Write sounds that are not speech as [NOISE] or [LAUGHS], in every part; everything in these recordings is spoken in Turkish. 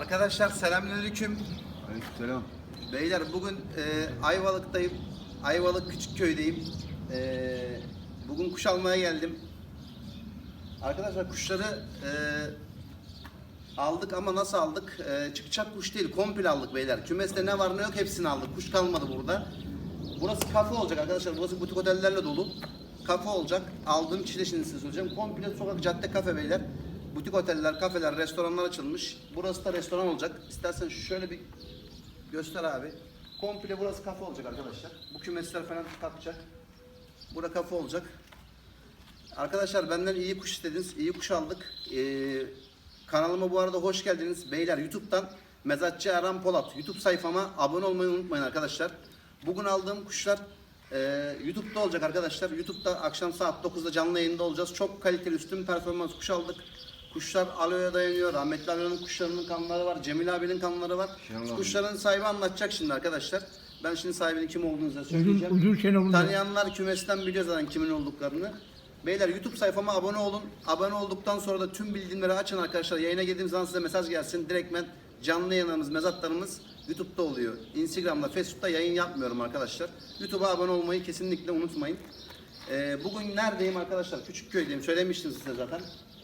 Arkadaşlar selamünaleyküm. Aleykümselam. Beyler bugün e, Ayvalık'tayım. Ayvalık Küçükköy'deyim. E, bugün kuş almaya geldim. Arkadaşlar kuşları e, aldık ama nasıl aldık? E, çıkacak kuş değil, komple aldık beyler. Kümeste ne var ne yok hepsini aldık. Kuş kalmadı burada. Burası kafe olacak arkadaşlar. Burası butik otellerle dolu. Kafe olacak. Aldığım kişi de şimdi size söyleyeceğim. Komple sokak, cadde, kafe beyler. Butik oteller, kafeler, restoranlar açılmış. Burası da restoran olacak. İstersen şöyle bir göster abi. Komple burası kafe olacak arkadaşlar. Bu kümesler falan kalkacak. Bura kafe olacak. Arkadaşlar benden iyi kuş istediniz. iyi kuş aldık. Ee, kanalıma bu arada hoş geldiniz. Beyler YouTube'dan Mezatçı Erhan Polat YouTube sayfama abone olmayı unutmayın arkadaşlar. Bugün aldığım kuşlar e, YouTube'da olacak arkadaşlar. YouTube'da akşam saat 9'da canlı yayında olacağız. Çok kaliteli üstün performans kuş aldık. Kuşlar aloya dayanıyor. Rahmetli Aloya'nın kuşlarının kanları var. Cemil abinin kanları var. Abi. Kuşların sahibi anlatacak şimdi arkadaşlar. Ben şimdi sahibinin kim olduğunu size söyleyeceğim. uzun. Tanıyanlar kümesten biliyor zaten kimin olduklarını. Beyler YouTube sayfama abone olun. Abone olduktan sonra da tüm bildirimleri açın arkadaşlar. Yayına girdiğim zaman size mesaj gelsin. Direktmen canlı yayınlarımız, mezatlarımız YouTube'da oluyor. Instagram'da, Facebook'ta yayın yapmıyorum arkadaşlar. YouTube'a abone olmayı kesinlikle unutmayın. Ee, bugün neredeyim arkadaşlar? Küçükköy'deyim. Söylemiştim size zaten.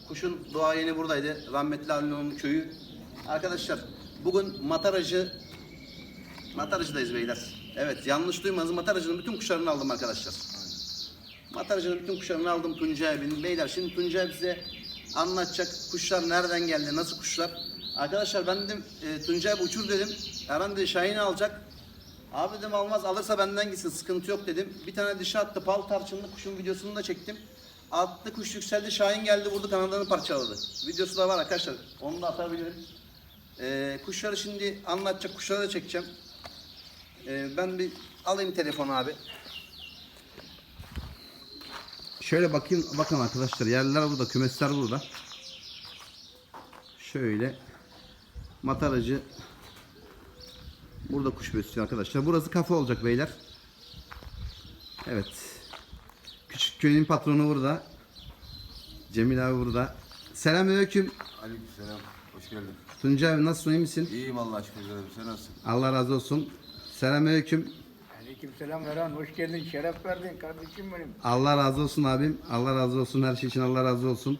Kuşun duayeni buradaydı. Rahmetli Ali'nin köyü. Arkadaşlar bugün mataracı Mataracı'dayız beyler. Evet yanlış duymanız Mataracı'nın bütün kuşlarını aldım arkadaşlar. Mataracı'nın bütün kuşlarını aldım Tuncay. Beyler şimdi Tuncay abi size anlatacak kuşlar nereden geldi, nasıl kuşlar. Arkadaşlar ben dedim e, Tuncay uçur dedim. Erhan dedi Şahin'i alacak. Abi dedim almaz alırsa benden gitsin sıkıntı yok dedim. Bir tane dişi attı pal tarçınlı kuşun videosunu da çektim. Attı kuş yükseldi Şahin geldi vurdu kanadını parçaladı. Videosu da var arkadaşlar onu da atabilirim. E, kuşları şimdi anlatacak kuşları da çekeceğim. Ee, ben bir alayım telefonu abi. Şöyle bakayım bakın arkadaşlar yerler burada kümesler burada. Şöyle mataracı burada kuş besliyor arkadaşlar. Burası kafe olacak beyler. Evet. Küçük köyün patronu burada. Cemil abi burada. Selamünaleyküm. Aleykümselam. Hoş geldin. Tuncay abi nasılsın iyi misin? İyiyim Allah aşkına canım. Sen nasılsın? Allah razı olsun. Selamünaleyküm. Aleykümselam Erhan. Hoş geldin. Şeref verdin kardeşim benim. Allah razı olsun abim. Allah razı olsun. Her şey için Allah razı olsun.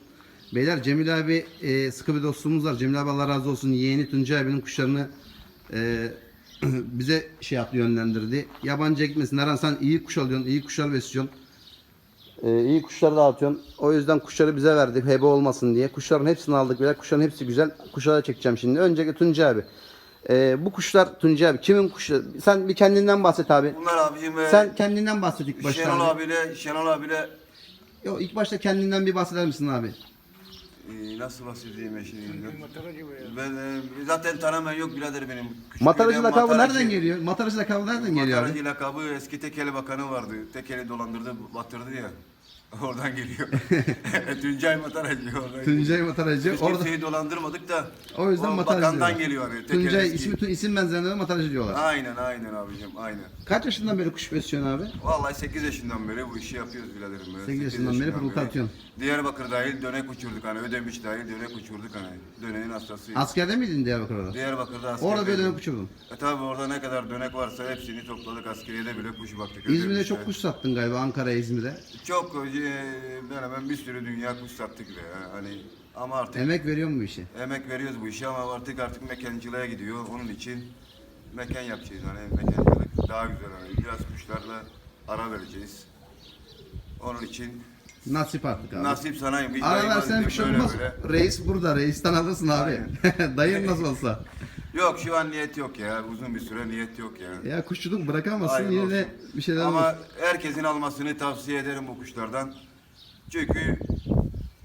Beyler Cemil abi e, sıkı bir dostluğumuz var. Cemil abi Allah razı olsun. Yeğeni Tuncay abinin kuşlarını e, [CLEARS THROAT] bize şey yaptı yönlendirdi. Yabancı ekmesin. Erhan sen iyi kuş alıyorsun. iyi kuşlar besliyorsun. E, iyi kuşlar dağıtıyorsun. O yüzden kuşları bize verdik. Hebe olmasın diye. Kuşların hepsini aldık. Beyler kuşların hepsi güzel. Kuşlara çekeceğim şimdi. Öncelikle Tuncay abi. E, bu kuşlar Tuncay abi kimin kuşları? Sen bir kendinden bahset abi. Bunlar abicim e, Sen kendinden bahset ilk başta. Şenol abi. abiyle, Şenol abiyle Yo, ilk başta kendinden bir bahseder misin abi? E, nasıl bahsedeyim ya şimdi? Ben e, zaten tanımayan yok birader benim. Küçük Mataracı köyden lakabı mataracı- nereden geliyor? Mataracı lakabı nereden geliyor abi? Mataracı lakabı eski tekeli bakanı vardı. Tekeli dolandırdı, batırdı ya. [LAUGHS] [LAUGHS] Oradan geliyor. Tuncay Mataracı oradan. Tuncay Mataracı. Biz Orada kimseyi dolandırmadık da. o yüzden Mataracı Bakandan diyorlar. geliyor hani. tekeli Tuncay eski. ismi isim benzerlerine Mataracı diyorlar. Aynen aynen abicim aynen. Kaç yaşından beri kuş besliyorsun abi? Vallahi 8 yaşından beri bu işi yapıyoruz biraderim. böyle. 8 yaşından beri pırıltı atıyorsun. Diyarbakır dahil dönek uçurduk hani Ödemiş dahil dönek uçurduk hani. Döneğin hastasıyız. Askerde miydin Diyarbakır'da? Diyarbakır'da asker. Orada böyle dönek uçurdun. E tabi orada ne kadar dönek varsa hepsini topladık askeriyede bile kuş baktık. İzmir'de çok kuş sattın galiba Ankara'ya İzmir'e. Çok e, ben hemen bir sürü dünya kuş sattık ya. Hani ama artık Emek veriyor mu bu işe? emek veriyoruz bu işe ama artık artık mekancılığa gidiyor. Onun için mekan yapacağız hani mekancılık daha güzel hani biraz kuşlarla ara vereceğiz. Onun için Nasip artık abi. nasip sanayım. Ara versen bir şey olmaz. Reis burada. Reisten alırsın abi. [LAUGHS] Dayın nasıl olsa. [LAUGHS] Yok şu an niyet yok ya. Uzun bir süre niyet yok ya. Ya kuşçuluk bırakamazsın Hayırlı yine olsun. bir şeyler Ama olur. herkesin almasını tavsiye ederim bu kuşlardan. Çünkü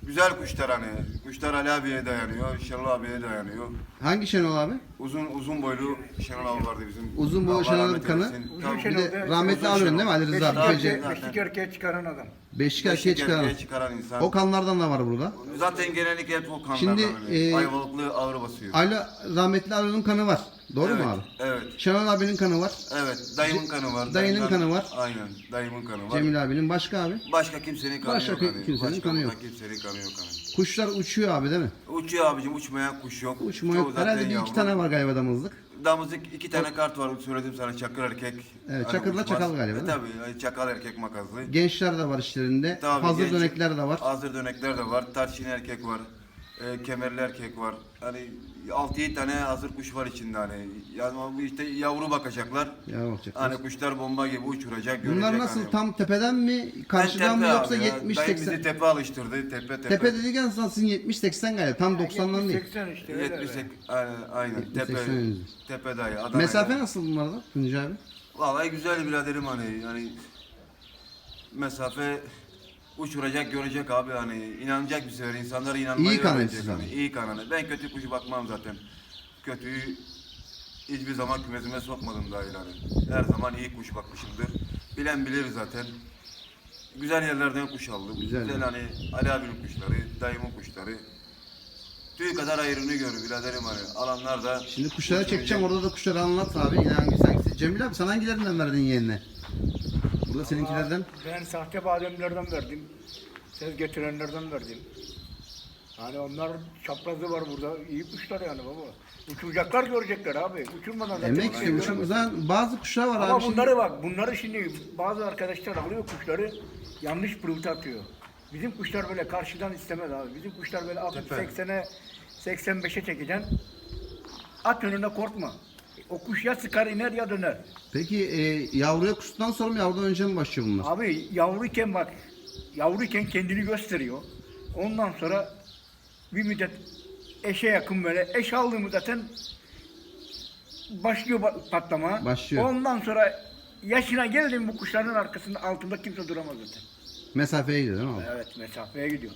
güzel kuşlar hani. Kuşlar Ali abiye dayanıyor, Şenol abiye dayanıyor. Hangi Şenol abi? Uzun uzun boylu Şenol abi vardı bizim. Uzun boylu Allah Şenol rahmet kanı. eylesin. Uzun Tabii. Bir Şenol. de rahmetli Uzun alıyorsun Şenol. değil mi Ali Rıza Beşik erkeğe, beşik erkeğe çıkaran adam. Beşik erkeğe çıkaran. çıkaran insan. O kanlardan da var burada. Zaten genellikle hep o kanlardan. Şimdi, e, Ayvalıklı ağır basıyor. Ali rahmetli Ali'nin kanı var. Doğru evet, mu abi? Evet. Şenol abinin kanı var. Evet. Dayımın kanı var. Dayının Dayımdan- kanı var. Aynen. Dayımın kanı var. Cemil abinin başka abi. Başka kimsenin kanı Başka yok. ki- kimsenin Başka kanı yok. Kimsenin kanı yok. Kuşlar uçuyor abi değil mi? Uçuyor abicim uçmayan kuş yok. Uçma Çoğu yok. zaten Herhalde bir iki tane var galiba damızlık. Damızlık iki tane kart var söyledim sana çakır erkek. Evet, Hani çakırla çakal galiba, E, değil tabii çakal erkek makaslı. Gençler de var işlerinde. Tabii, Hazır genç- dönekler de var. Hazır dönekler de var. Tarçın erkek var. E, kemerli erkek var. Hani 6-7 tane hazır kuş var içinde hani. Yani bu işte yavru bakacaklar. Ya bakacak. Hani kuşlar bomba gibi uçuracak, görecek. Bunlar nasıl hani. tam tepeden mi karşıdan mı yoksa abi ya. 70 Dayım 80 bizi tepe alıştırdı. Tepe tepe. Tepe dediğin zaman sizin 70 80 galiba. Tam 90'dan değil. 80 işte öyle. 70 aynen, aynen. 70, tepe 80 yüzü. tepe dayı. Adana Mesafe yani. nasıl bunlarda Tuncay abi? Vallahi güzel biraderim hani yani mesafe uçuracak görecek abi hani inanacak bir sefer insanlara inanmayı İyi kanal öğrenecek hani. İyi kanalı. Ben kötü kuşu bakmam zaten. Kötüyü hiçbir zaman kümesime sokmadım dahil hani. Her zaman iyi kuş bakmışımdır. Bilen bilir zaten. Güzel yerlerden kuş aldım. Güzel. Güzel, hani Ali abinin kuşları, dayımın kuşları. Tüy kadar ayrını gör biraderim hani. Alanlar da Şimdi kuşları uçuracak. çekeceğim orada da kuşları anlat abi. Hangisi hangisi? Cemil abi sen hangilerinden verdin yeğenine? Burada seninkilerden. Ben sahte bademlerden verdim. Ses getirenlerden verdim. Hani onlar çaprazı var burada. İyi kuşlar yani baba. Uçuracaklar görecekler abi. Uçurmadan zaten Emek şey istiyormuş. Göremez. bazı kuşlar var Ama abi. şimdi- bunları bak, bunları şimdi bazı arkadaşlar alıyor kuşları yanlış pırıltı atıyor. Bizim kuşlar böyle karşıdan istemez abi. Bizim kuşlar böyle atıp Tepe. 80'e 85'e çekeceksin. At önüne korkma. O kuş ya sıkar iner ya döner. Peki e, yavruya kustuktan sonra mı yavrudan önce mi başlıyor bunlar? Abi yavruyken bak, yavruyken kendini gösteriyor. Ondan sonra bir müddet eşe yakın böyle, eş aldığımı zaten başlıyor ba- patlama. Başlıyor. Ondan sonra yaşına geldim bu kuşların arkasında altında kimse duramaz zaten. Mesafeye gidiyor değil mi abi? Evet mesafeye gidiyor.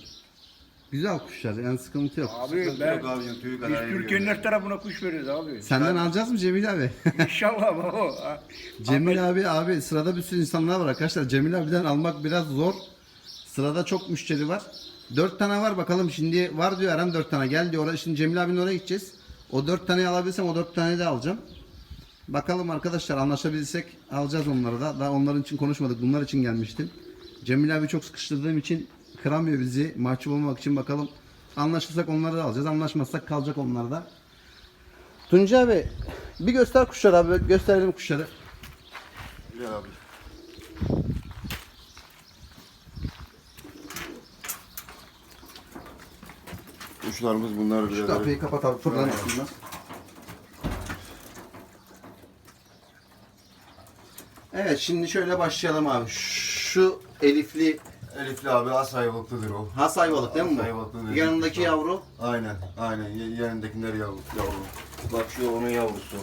Güzel kuşlar yani sıkıntı yok. Abi Sıkıntı ben yok abicim, kadar biz Türkiye'nin her tarafına kuş veriyoruz abi. Senden alacağız mı Cemil abi? [LAUGHS] İnşallah baba. [LAUGHS] Cemil abi abi sırada bir sürü insanlar var arkadaşlar. Cemil abiden almak biraz zor. Sırada çok müşteri var. Dört tane var bakalım şimdi var diyor Eren dört tane gel diyor. Oraya, şimdi Cemil abinin oraya gideceğiz. O dört taneyi alabilsem o dört tane de alacağım. Bakalım arkadaşlar anlaşabilsek alacağız onları da. Daha onların için konuşmadık. Bunlar için gelmiştim. Cemil abi çok sıkıştırdığım için kıramıyor bizi. Mahcup olmamak için bakalım. Anlaşırsak onları da alacağız. Anlaşmazsak kalacak onlar da. Tuncay abi bir göster kuşları abi. Gösterelim kuşları. Gel abi. Kuşlarımız bunlar Şu biraderim. kapıyı kapat abi. Fırlan üstünden. Evet şimdi şöyle başlayalım abi. Şu elifli Elifli abi as ayvalıklıdır o. has ayvalık değil mi Has bu? dediğimiz Yanındaki yavru. Aynen, aynen. Y- Yanındakiler yavru, yavru. Bak şu onun yavrusu.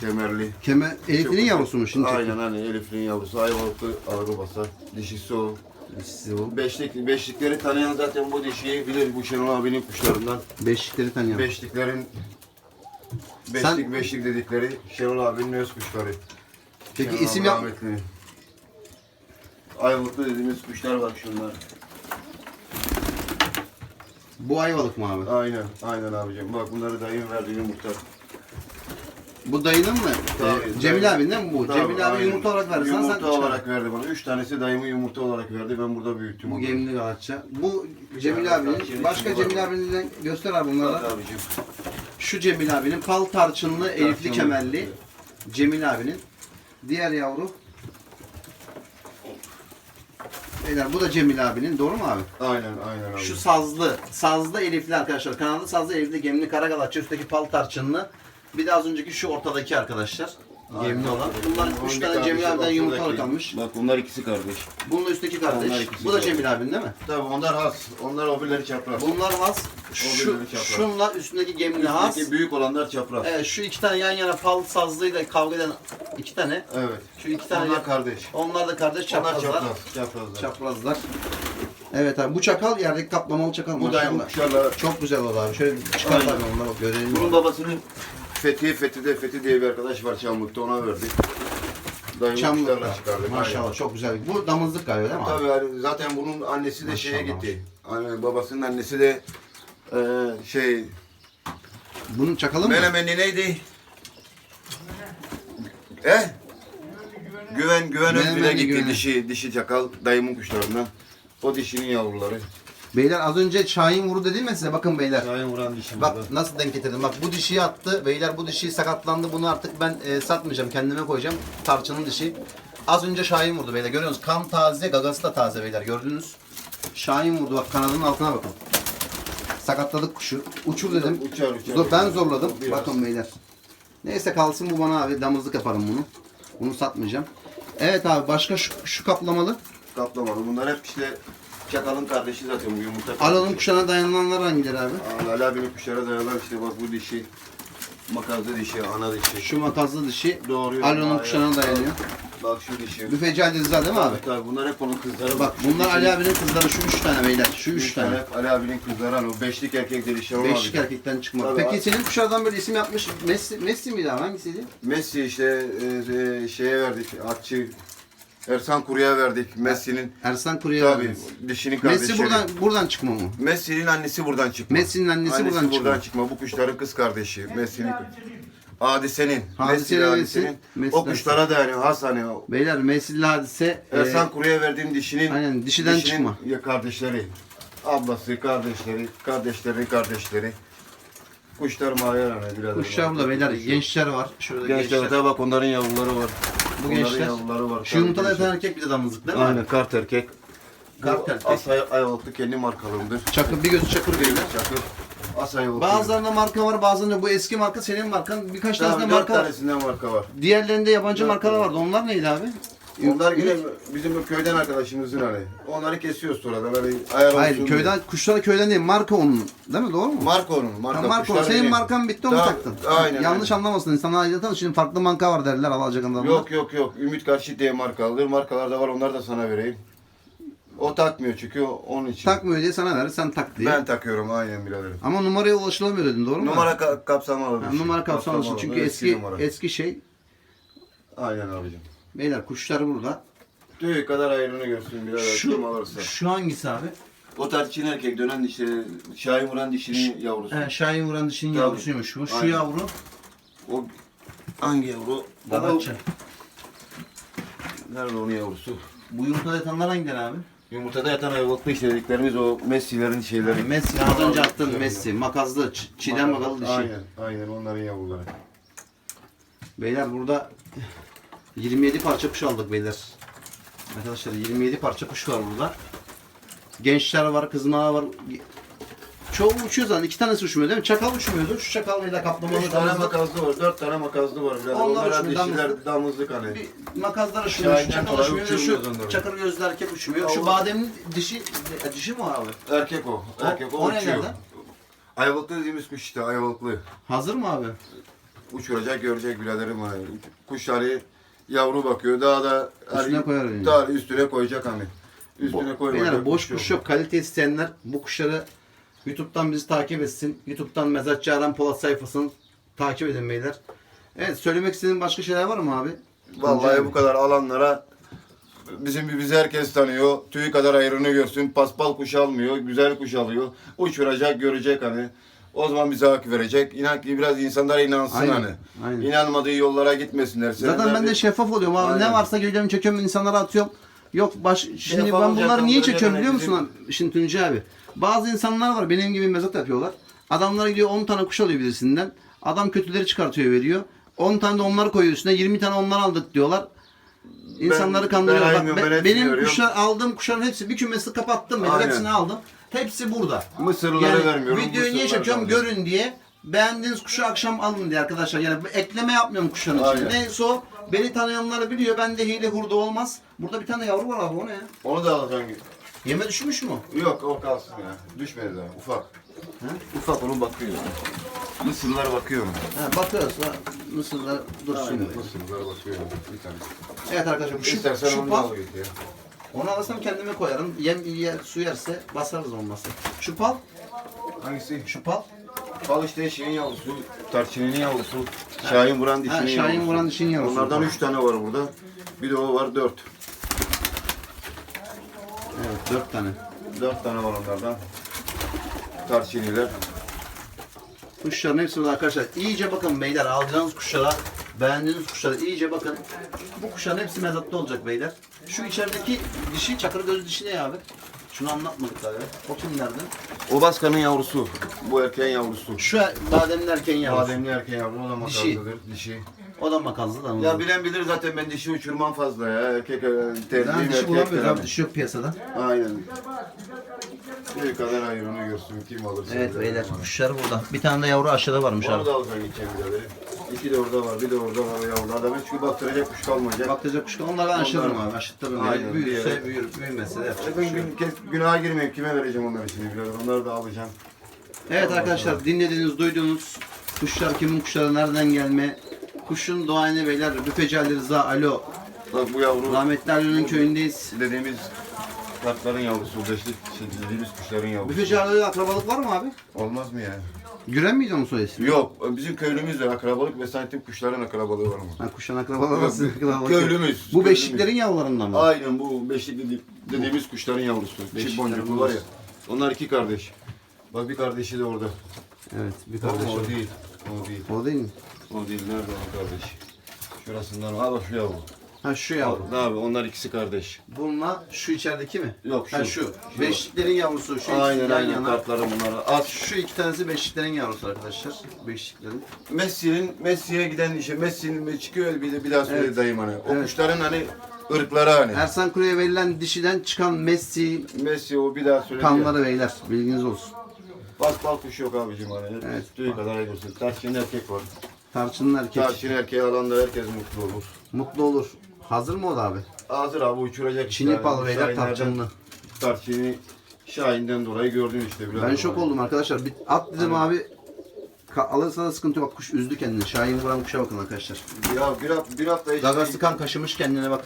Kemerli. Kemer, eliflinin yavrusu mu şimdi? Aynen hani Elif'in yavrusu. Ayvalıklı ağrı basar. Dişisi o. Size bu. Beşlik, beşlikleri tanıyan zaten bu dişiyi bilir bu Şenol abinin kuşlarından. Beşikleri tanıyan. Beşliklerin beşlik Sen- beşlik dedikleri Şenol abinin öz kuşları. Peki Şenol isim abi yap. rahmetli. Ayvalıklı dediğimiz kuşlar bak şunlar. Bu ayvalık mı abi? Aynen, aynen abicim. Bak bunları dayım verdi yumurta. Bu dayının mı? Tabii, Ee, Cemil dayı- abinin mi bu? Tabii, Cemil abi aynen. yumurta olarak verdi. Yumurta sen çıkar. olarak verdi bana. Üç tanesi dayımı yumurta olarak verdi. Ben burada büyüttüm. Bu gemli galatça. Bu Cemil abinin. Başka var. Cemil abinin göster abi da. abicim. Şu Cemil abinin pal tarçınlı, elifli kemerli. Cemil abinin. Diğer yavru. Beyler bu da Cemil abinin. Doğru mu abi? Aynen, aynen abi. Şu sazlı. Sazlı elifli arkadaşlar. Kanallı sazlı elifli gemli karagalatça. Üstteki pal tarçınlı. Bir de az önceki şu ortadaki arkadaşlar. Gemli olan. Bunların üç tane Cemil abiden bak yumurta şuradaki. olarak almış. Bak bunlar ikisi kardeş. Bunun da üstteki Onlar kardeş. ikisi Bu da kardeş. Cemil abinin değil mi? Tabii onlar has. Onlar öbürleri çapraz. Bunlar vas. Şu, birbirine çapraz. şunla üstündeki gemli has. Üstteki büyük olanlar çapraz. Evet şu iki tane yan yana pal sazlıyla kavga eden iki tane. Evet. Şu iki tane Onlar kardeş. Onlar da kardeş Onlar çaprazlar. çapraz. Çaprazlar. Çaprazlar. Evet abi bu çakal yerdeki kaplamalı çakal. Bu dayım maşallah. kuşlarla Çok güzel oldu abi. Şöyle çıkar Aynen. abi onları bak görelim. Bunun babasının Fethi, Fethi de Fethi diye bir arkadaş var Çamlık'ta ona verdik. Dayım Çamlıkta. kuşlarla çıkardık. Maşallah aynen. çok güzel. Bu damızlık galiba değil mi abi? Tabii yani zaten bunun annesi de şeye Maşallah. gitti. Hani babasının annesi de eee şey Bunun çakalı mı? Menemenli neydi? Eh? Güven güven Menemenli Özgür'e gitti Güven. dişi dişi çakal dayımın kuşlarından. O dişinin yavruları. Beyler az önce Şahin vuru dedim ya size bakın beyler. Şahin vuran dişim Bak burada. nasıl denk getirdim. Bak bu dişiyi attı. Beyler bu dişi sakatlandı. Bunu artık ben e, satmayacağım. Kendime koyacağım. Tarçının dişi. Az önce Şahin vurdu beyler. Görüyorsunuz kan taze, gagası da taze beyler. Gördünüz. Şahin vurdu. Bak kanadının altına bakın. Sakatladık kuşu. Uçur dedim. Uçar, uçar, Zor- ben zorladım. Biraz. Bakın beyler. Neyse kalsın bu bana abi. Damızlık yaparım bunu. Bunu satmayacağım. Evet abi başka şu, şu kaplamalı. Kaplamalı. Bunlar hep işte çakalın kardeşi zaten bu yumurta. Alalım kuşağına dayananlar hangileri abi? Ali abinin kuşlara dayalar işte bak bu dişi. Makazlı dişi, ana dişi. Şu makaslı dişi Doğru. Alo'nun kuşağına dayanıyor. Bak şu dişi. Büfeci Ali Rıza değil mi abi? Tabii bunlar hep onun kızları. Bak Şu bunlar dişi- Ali abinin kızları şu üç tane beyler. Şu üç tane. hep Ali abinin kızları hani o beşlik erkek dişi olan Beşlik abi. erkekten çıkma. Tabii Peki abi. senin kuşlardan böyle isim yapmış Messi, Messi miydi abi hangisiydi? Messi işte e, e, şeye verdik atçı Ersan Kuru'ya verdik Messi'nin Ersan Kuru'ya tabii verdiniz. dişinin kardeşleri. Messi buradan buradan çıkma mı? Messi'nin annesi buradan çıkma. Messi'nin annesi buradan çıkma. Bu kuşların kız kardeşi. Messi'nin Hadise'nin. Hadise'nin Messi'nin annesi, Hadise'nin. Messi O kuşlara da yani has hani o Beyler Messi'li hadise e, Ersan Kuru'ya verdiğim dişinin aynen, dişiden çıkma. ya kardeşleri. Ablası, kardeşleri, kardeşlerin kardeşleri. Kuşlar mahir hani birader. kuşlar burada beyler. Gençler var. Şurada gençler. Gençler tabi bak onların yavruları var. Bu Onların gençler. yavruları var. Şu yumurtada yatan erkek bir de damızlık değil mi? Aynen kart erkek. Kart erkek. As ay ayvalıklı kendi markalığımdır. Çakır bir gözü çakır beyler. Çakır. As ayvalıklı. Bazılarında marka var, bazılarında bu eski marka senin markan. Birkaç tanesinde dört marka var. tanesinden marka var. Diğerlerinde yabancı Dört markalar vardı. Onlar neydi abi? Onlar yine bizim bu köyden arkadaşımızın hani. Onları kesiyoruz sonradan hani ayar Hayır olsun köyden kuşlara köyden değil marka onun. Değil mi? Doğru mu? diye. Marka onun. Marka, marka kuşlar. Senin benim. markan bitti onu taktın. Aynen. Yanlış anlamasın insanlar ayrıca şimdi farklı marka var derler alacak adamlar. Yok yok yok. Ümit Karşı diye marka alır. Markalar da var. Onları da sana vereyim. O takmıyor çünkü onun için. Takmıyor diye sana verir sen tak diye. Ben takıyorum aynen biraderim. Ama numaraya ulaşılamıyor dedin doğru mu? Numara ka- kapsamalı. bir Ha, şey. numara kapsamlı Kapsamalı, çünkü eski numara. eski şey. Aynen abicim. Beyler kuşlar burada. Tüy kadar ayrını görsün birader. Kim Şu alırsa. şu hangisi abi? O tarçın erkek dönen dişi, Şahin vuran dişinin yavrusu. He, Şahin vuran dişinin Tabii. yavrusuymuş bu. Şu Aynen. yavru O hangi yavru? Galatça. Nerede onun yavrusu? Bu yumurtada yatanlar hangileri abi? Yumurtada yatan ayvalıklı işte dediklerimiz o Messi'lerin şeyleri. Messi. Az önce attığın Messi. Makazlı. ç- Çiğdem makalı dişi. Aynen, aynen onların yavruları. Beyler burada 27 parça kuş aldık beyler. Arkadaşlar 27 parça kuş var burada. Gençler var, kızmalar var. Çoğu uçuyor zaten. İki tanesi uçmuyor değil mi? Çakal uçmuyordu. Şu çakal beyler kaplamalı. Üç tane damızlık. makazlı var, dört tane makazlı var. birader. Onlar Onlar uçmuyor, dişiler damızlık. damızlık hani. Bir makazlar uçmuyor. Şu Şahinden çakal uçmuyor. Şu onları. çakır gözlü erkek uçmuyor. Şu Allah. bademin dişi, e, dişi mi o abi? Erkek o, erkek o, o ne uçuyor. nereden? Ayvalıklı dediğimiz kuş işte, ayvalıklı. Hazır mı abi? Uçuracak, görecek biraderim hani. Kuşları yavru bakıyor, daha da Üstüne koyar yani. Daha üstüne koyacak hani. Üstüne koymayacak. Beyler boş kuş yok. Kalite isteyenler bu kuşları YouTube'dan bizi takip etsin. YouTube'dan Mezatçı Aran Polat sayfasını takip edin beyler. Evet söylemek istediğin başka şeyler var mı abi? Vallahi bu kadar alanlara bizim bizi herkes tanıyor. Tüyü kadar ayrını görsün. Paspal kuş almıyor. Güzel kuş alıyor. Uçuracak, görecek hani. O zaman bize hak verecek. İnan ki biraz insanlara inansın Aynen, hani. aynen. İnanmadığı yollara gitmesinler. Zaten ben de şeffaf oluyorum abi. Ne varsa geliyorum çekiyorum insanlara atıyorum. Yok baş şimdi Şeffaf ben bunları olacak, niye çekiyorum biliyor bizim- musun abi? Şimdi Tuncay abi. Bazı insanlar var benim gibi mezat yapıyorlar. Adamlar gidiyor 10 tane kuş alıyor birisinden. Adam kötüleri çıkartıyor veriyor. 10 tane de onları koyuyor üstüne. 20 tane ondan aldık diyorlar. İnsanları Ben- kandırıyorlar. ben Bak, aynen, ben- benim görüyorum. kuşlar aldığım kuşların hepsi bir kümesi kapattım ben. Aynen. Hepsini aldım. Hepsi burada. Mısırları Yani vermiyorum. videoyu niye çekiyorum? Görün diye. Beğendiğiniz kuşu akşam alın diye arkadaşlar. Yani ekleme yapmıyorum kuşların için. Aynen. Neyse o. Beni tanıyanlar biliyor. Bende hile hurda olmaz. Burada bir tane yavru var abi. O ne ya? Onu da alacaksın. Yeme düşmüş mü? Yok o kalsın ya. Düşmedi daha. Ufak. Ufak onun bakıyor. Mısırlar bakıyor. Ha, bakıyoruz. Ha, Mısırlar dursun. Aynen mısırlar bakıyor. Bir tane. Evet arkadaşlar. Şu, İstersen şu onu da al git ya. Onu alırsam kendime koyarım. Yem, ye, su yerse basarız olmazsa. Şu pal. Hangisi? Şu pal. Bal işte şeyin yavrusu, tarçının yavrusu, Şahin vuran dişinin Ha, yavrusu. Şahin vuran dişinin yavrusu. Onlardan üç tane var burada. Bir de o var dört. Evet dört tane. Dört tane var onlardan. Tarçiniler. Kuşların hepsi burada arkadaşlar. İyice bakın beyler. Alacağınız kuşlara, beğendiğiniz kuşlara iyice bakın. Bu kuşların hepsi mezatta olacak beyler. Şu içerideki dişi, çakır gözü dişi ne abi? Şunu anlatmadık abi. O kimlerden? O Baskan'ın yavrusu. Bu erkeğin yavrusu. Şu Badem'in erkeğin yavrusu. Bademli erkeğin yavrusu. O da Dişi. makazlıdır. Dişi. O da makazlı da. Ya bilen bilir zaten ben dişi uçurmam fazla ya. Erkek e, tercihim Daha dişi erkek. bulamıyoruz yani. abi. Dişi yok piyasada. Aynen. Bir kadar ayrını görsün kim alırsa. Evet beyler kuşlar burada. Bir tane de yavru aşağıda varmış Onu abi. da alacaksın birader. İki de orada var, bir de orada var yavru. Adama çünkü baktıracak kuş kalmayacak. Baktıracak kuş onları ben aşırırım abi. Aşırtırım. Aynen, büyürse büyür, büyümese de yapacak bir şey yok. gün, günaha girmeyeyim. Kime vereceğim onları şimdi birader? Onları da alacağım. Evet arkadaşlar dinlediğiniz, duyduğunuz kuşlar kimin kuşları nereden gelme? Kuşun doğayını beyler Büfeci Ali Rıza Alo. Bak bu yavru Rahmetli Alo'nun köyündeyiz. dediğimiz kartların yavrusu, beşlik şey, dediğimiz kuşların yavrusu. Büfeci Ali'yle akrabalık var mı abi? Olmaz mı ya? Güren miydi onun soy ismi? Yok, bizim köylümüzde akrabalık ve santim kuşların akrabalığı var mı? Ha, kuşun akrabalığı nasıl? akrabalık? Köylümüz. Bu köylümüz. beşiklerin yavrularından mı? Aynen bu beşlik dedi- dediğimiz kuşların yavrusu. Beşiklerin Çift boncuklu var ya. Onlar iki kardeş. Bak bir kardeşi de orada. Evet bir Kardeş kardeş o o. değil. O değil. O değil mi? O değil. Nerede o kardeş? Şurasından. Ha bak şu yavru. Ha şu yavru. Ne abi onlar ikisi kardeş. Bununla şu içerideki mi? Yok, Ha şu. şu. Şu. Beşiklerin yavrusu. Şu ikisi Aynen yan aynen yana. kartları bunlar. Az. Şu iki tanesi beşiklerin yavrusu arkadaşlar. Beşiklerin. Messi'nin Messi'ye giden işe Messi'nin çıkıyor bir de bir daha söyle Evet. dayım hani. O Evet. kuşların hani ırkları hani. Ersan Kuru'ya verilen dişiden çıkan Messi Messi o bir daha söyledi. ya. kanları beyler. Bilginiz olsun. Bas bal kuşu yok abicim hani. Evet. Tüy kadar ayrılsın. Tarçın erkek var. Tarçının erkek. Tarçın erkeği alan da herkes mutlu olur. Mutlu olur. Hazır mı o da abi? Hazır abi uçuracak. Çin'i işte. pal beyler tarçınlı. Tarçını Şahin'den dolayı gördün işte. Biraz Ben şok oldum arkadaşlar. Bir at dedim abi. Ka- alırsa da sıkıntı yok. Kuş üzdü kendini. Şahin vuran kuşa bakın arkadaşlar. Ya bir, hafta, bir hafta içinde... Gagası kan kaşımış kendine bak.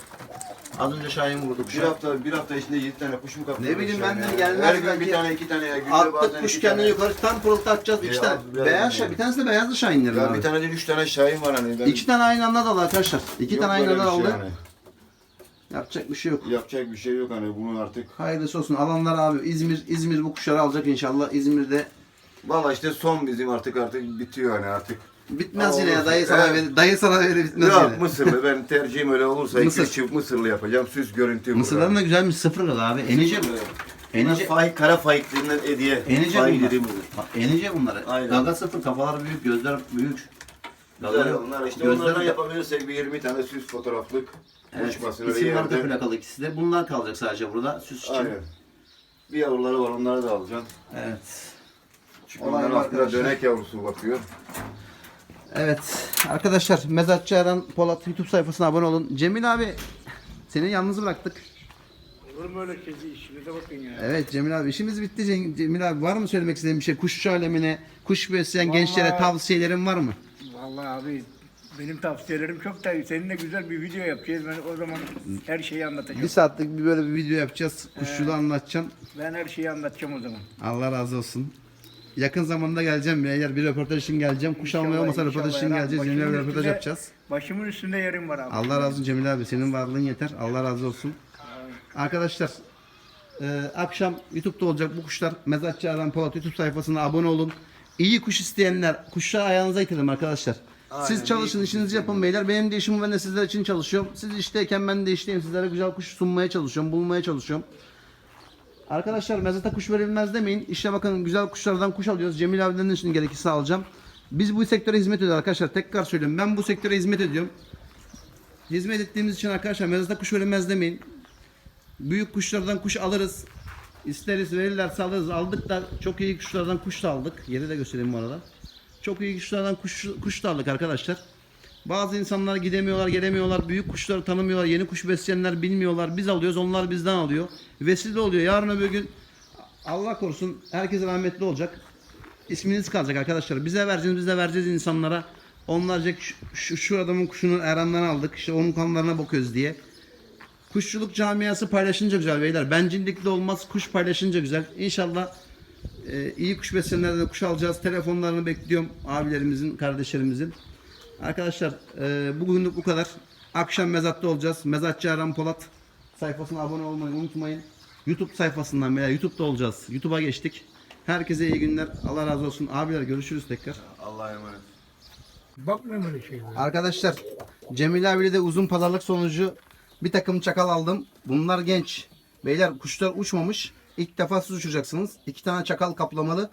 Az önce Şahin vurdu Bir kuşa. hafta, bir hafta içinde 7 tane kuşum kaptı. Ne bileyim ben de gelmez Her gün belki. bir tane iki tane ya. Günde bazen Attık kuş iki kendini tane. yukarı tam pırıltı atacağız. İki Ya, tane. biraz Beyaz şa- bir tanesi de beyazlı Şahinlerin Ya abi. bir tane değil üç tane Şahin var hani. Ben... İki tane aynı anda aldı arkadaşlar. İki Yok tane aynı böyle anda bir şey yani. Yapacak bir şey yok. Yapacak bir şey yok hani bunu artık. Hayırlısı olsun. Alanlar abi İzmir İzmir bu kuşları alacak inşallah. İzmir'de Valla işte son bizim artık artık bitiyor hani artık. bitmez Ama yine ya. Dayı sana Evet. verir. Dayı sana verir bitmez Yok yine. Mısırlı ben tercihim öyle olursa Mısır. iki çift Mısırlı yapacağım. Süs görüntü Mısırların da güzelmiş sıfır kadar abi. Enice mi? Enice Enice, faik kara fahiklerinden hediye. enice Faik bunlar. dediğim bu. Bak, Enice bunlar. Aynen. Gaga sıfır, kafalar büyük, gözler büyük. Güzel onlar işte gözleri onlardan yapabilirsek bir 20 tane süs fotoğraflık Evet. uçmasını İsim marka yerde. plakalı ikisi de. Bunlar kalacak sadece burada. Süs için. Aynen. Bir yavruları var onları da alacağım. Evet. Çünkü Olay onların var altında arkadaşlar. dönek yavrusu bakıyor. Evet. Arkadaşlar Mezatçı Eren Polat YouTube sayfasına abone olun. Cemil abi seni yalnız bıraktık. Olur mu öyle şey? İşinize bakın ya. Evet Cemil abi işimiz bitti Cem- Cemil abi var mı söylemek istediğin bir şey? Kuş alemine, kuş besleyen Vallahi- gençlere tavsiyelerin var mı? Vallahi abi benim tavsiyelerim çok da seninle güzel bir video yapacağız. Ben o zaman her şeyi Bir anlatacağım. saatlik bir böyle bir video yapacağız. Kuşçuluğu anlatacağım. Ben her şeyi anlatacağım o zaman. Allah razı olsun. Yakın zamanda geleceğim eğer bir röportaj için geleceğim. Kuş almaya olmasa röportaj için geleceğiz. Bir Başımın röportaj yapacağız. Başımın üstünde yerim var abi. Allah razı olsun Cemil abi. Senin varlığın yeter. Allah razı olsun. Arkadaşlar e, akşam YouTube'da olacak bu kuşlar. Mezatçı Aran Polat YouTube sayfasına abone olun. İyi kuş isteyenler kuşları ayağınıza itelim arkadaşlar. Siz çalışın işinizi yapın beyler. Benim de işim ben de sizler için çalışıyorum. Siz işteyken ben de işteyim. Sizlere güzel kuş sunmaya çalışıyorum. Bulmaya çalışıyorum. Arkadaşlar mezata kuş verilmez demeyin. İşte bakın güzel kuşlardan kuş alıyoruz. Cemil abiden de şimdi gerekirse alacağım. Biz bu sektöre hizmet ediyoruz arkadaşlar. Tekrar söylüyorum. Ben bu sektöre hizmet ediyorum. Hizmet ettiğimiz için arkadaşlar mezata kuş verilmez demeyin. Büyük kuşlardan kuş alırız. İsteriz verirlerse alırız. Aldık da çok iyi kuşlardan kuş da aldık. Yeri de göstereyim bu arada. Çok iyi kuşlardan kuş, kuş da aldık arkadaşlar. Bazı insanlar gidemiyorlar, gelemiyorlar. Büyük kuşları tanımıyorlar. Yeni kuş besleyenler bilmiyorlar. Biz alıyoruz, onlar bizden alıyor. Vesile oluyor. Yarın öbür gün Allah korusun herkese rahmetli olacak. İsminiz kalacak arkadaşlar. Bize vereceğiz, biz de vereceğiz insanlara. Onlarca şu, şu, şu adamın kuşunu Eren'den aldık. İşte onun kanlarına bakıyoruz diye. Kuşçuluk camiası paylaşınca güzel beyler. Bencillikle olmaz. Kuş paylaşınca güzel. İnşallah e, iyi kuş besleyenlerden kuş alacağız. Telefonlarını bekliyorum abilerimizin, kardeşlerimizin. Arkadaşlar e, bugünlük bu kadar. Akşam mezatta olacağız. Mezatçı Aram Polat sayfasına abone olmayı unutmayın. YouTube sayfasından veya YouTube'da olacağız. YouTube'a geçtik. Herkese iyi günler. Allah razı olsun. Abiler görüşürüz tekrar. Allah'a emanet. Bakmıyorum öyle şeylere. Arkadaşlar Cemil abiyle de uzun pazarlık sonucu bir takım çakal aldım. Bunlar genç. Beyler kuşlar uçmamış. İlk defa siz uçuracaksınız. İki tane çakal kaplamalı.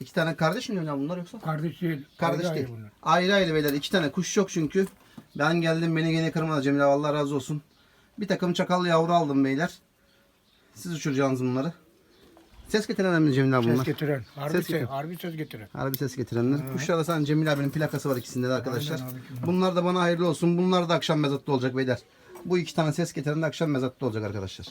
İki tane kardeş mi diyorsun bunlar yoksa? Kardeş değil. Kardeş ayrı değil. ayrı bunlar. Ayrı ayrı beyler. iki tane kuş yok çünkü. Ben geldim beni gene kırmadı Cemile. Allah razı olsun. Bir takım çakal yavru aldım beyler. Siz uçuracaksınız bunları. Ses getiren önemli Cemile abi bunlar. Ses getiren. Harbi Ses ses, getiren. harbi ses getiren. Harbi ses getirenler. Kuşlarda sadece Cemil abinin plakası var ikisinde de arkadaşlar. Aynen. Bunlar da bana hayırlı olsun. Bunlar da akşam mezatta olacak beyler. Bu iki tane ses getiren de akşam mezatta olacak arkadaşlar.